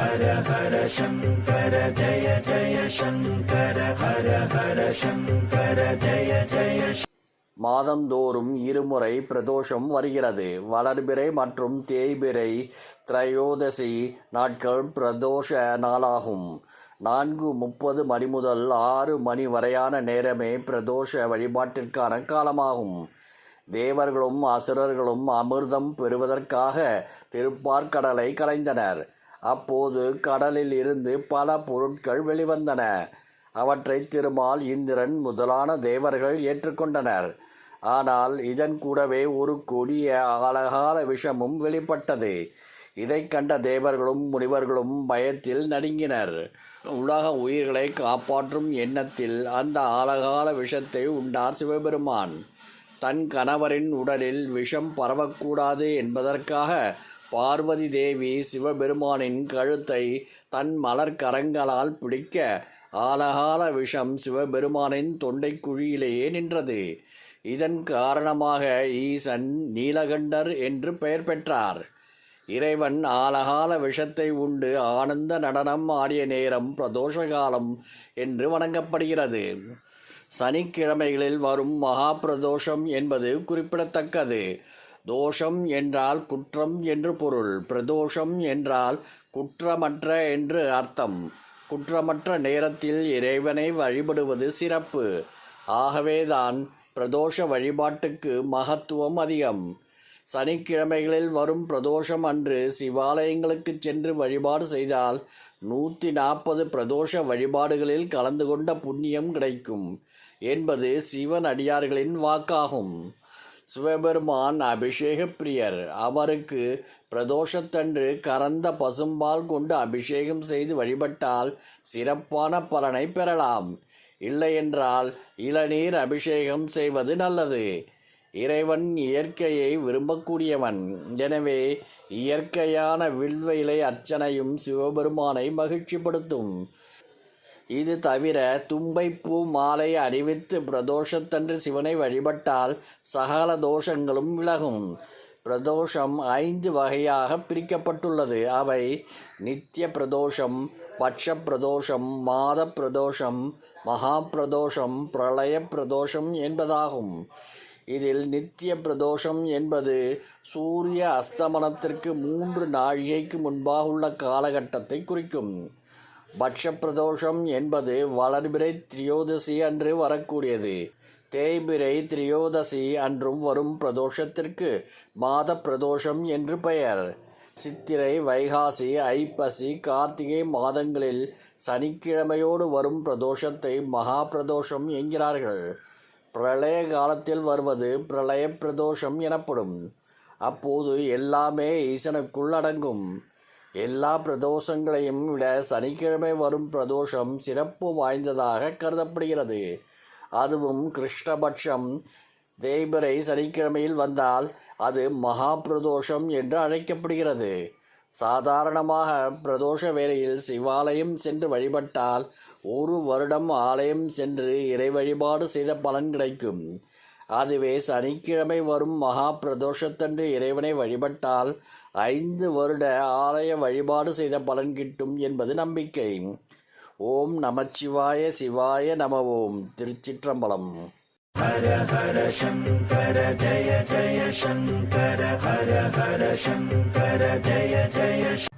ஹர ஹர சங்கர ஜய ஜய சங்கர ஹர ஹர சங்கர ஜய ஜய மாதந்தோறும் இருமுறை பிரதோஷம் வருகிறது. வளர்பிறை மற்றும் தேய்பிறை திரையோதசி நாட்கள் பிரதோஷ நாளாகும். நான்கு முப்பது மணி முதல் ஆறு மணி வரையான நேரமே பிரதோஷ வழிபாட்டிற்கான காலமாகும். தேவர்களும் அசுரர்களும் அமிர்தம் பெறுவதற்காக திருப்பார்கடலை கடைந்தனர் அப்போது கடலில் இருந்து பல பொருட்கள் வெளிவந்தன. அவற்றை திருமால் இந்திரன் முதலான தேவர்கள் ஏற்றுக்கொண்டனர். ஆனால் இதன் கூடவே ஒரு கொடிய அழகால விஷமும் வெளிப்பட்டது. இதைக் கண்ட தேவர்களும் முனிவர்களும் பயத்தில் நடுங்கினர். உலக உயிர்களை காப்பாற்றும் எண்ணத்தில் அந்த ஆழகால விஷத்தை உண்டார் சிவபெருமான். தன் கணவரின் உடலில் விஷம் பரவக்கூடாது என்பதற்காக பார்வதி தேவி சிவபெருமானின் கழுத்தை தன் மலர் கரங்களால் பிடிக்க ஆலகால விஷம் சிவபெருமானின் தொண்டைக்குழியிலேயே நின்றது. இதன் காரணமாக ஈசன் நீலகண்டர் என்று பெயர் பெற்றார். இறைவன் ஆலகால விஷத்தை உண்டு ஆனந்த நடனம் ஆடிய நேரம் பிரதோஷ காலம் என்று வணங்கப்படுகிறது. சனிக்கிழமைகளில் வரும் மகா பிரதோஷம் என்பது குறிப்பிடத்தக்கது. தோஷம் என்றால் குற்றம் என்று பொருள். பிரதோஷம் என்றால் குற்றமற்ற என்று அர்த்தம். குற்றமற்ற நேரத்தில் இறைவனை வழிபடுவது சிறப்பு. ஆகவேதான் பிரதோஷ வழிபாட்டுக்கு மகத்துவம் அதிகம். சனிக்கிழமைகளில் வரும் பிரதோஷம் அன்று சிவாலயங்களுக்கு சென்று வழிபாடு செய்தால் நூற்றி நாற்பது பிரதோஷ வழிபாடுகளில் கலந்து கொண்ட புண்ணியம் கிடைக்கும் என்பது சிவன் அடியார்களின் வாக்காகும். சிவபெருமான் அபிஷேக பிரியர் அவருக்கு பிரதோஷத்தன்று கறந்த பசும்பால் கொண்டு அபிஷேகம் செய்து வழிபட்டால் சிறப்பான பலனை பெறலாம். இல்லையென்றால் இளநீர் அபிஷேகம் செய்வது நல்லது. இறைவன் இயற்கையை விரும்பக்கூடியவன். எனவே இயற்கையான வில்வ இலை அர்ச்சனையும் சிவபெருமானை மகிழ்ச்சிப்படுத்தும். இது தவிர தும்பைப்பூ மாலை அணிவித்து பிரதோஷத்தன்று சிவனை வழிபட்டால் சகல தோஷங்களும் விலகும். பிரதோஷம் ஐந்து வகையாக பிரிக்கப்பட்டுள்ளது. அவை நித்திய பிரதோஷம் பட்ச பிரதோஷம் மாத பிரதோஷம் மகா பிரதோஷம் பிரளய பிரதோஷம் என்பதாகும். இதில் நித்திய பிரதோஷம் என்பது சூரிய அஸ்தமனத்திற்கு மூன்று நாழிகைக்கு முன்பாக உள்ள காலகட்டத்தை குறிக்கும். பட்சப்பிரதோஷம் என்பது வளர்பிறை திரியோதசி அன்று வரக்கூடியது. தேய்பிறை திரியோதசி அன்றும் வரும் பிரதோஷத்திற்கு மாத பிரதோஷம் என்று பெயர். சித்திரை வைகாசி ஐப்பசி கார்த்திகை மாதங்களில் சனிக்கிழமையோடு வரும் பிரதோஷத்தை மகா பிரதோஷம் என்கிறார்கள். பிரளய காலத்தில் வருவது பிரளய பிரதோஷம் எனப்படும். அப்போது எல்லாமே ஈசனுக்குள் அடங்கும். எல்லா பிரதோஷங்களையும் விட சனிக்கிழமை வரும் பிரதோஷம் சிறப்பு வாய்ந்ததாக கருதப்படுகிறது. அதுவும் கிருஷ்ணபட்சம். தேய்பிரை சனிக்கிழமையில் வந்தால் அது மகா பிரதோஷம் என்று அழைக்கப்படுகிறது. சாதாரணமாக பிரதோஷ வேளையில் சிவாலயம் சென்று வழிபட்டால் ஒரு வருடம் ஆலயம் சென்று இறை வழிபாடு செய்த பலன் கிடைக்கும். அதுவே சனிக்கிழமை வரும் மகா பிரதோஷத்தன்று இறைவனை வழிபட்டால் ஐந்து வருட ஆலய வழிபாடு செய்த பலன் கிட்டும் என்பது நம்பிக்கை. ஓம் நமச்சிவாய சிவாய நம ஓம் திருச்சிற்றம்பலம். ஹர ஹர சங்கர ஜய ஜய சங்கர ஹர ஹர சங்கர ஜய ஜய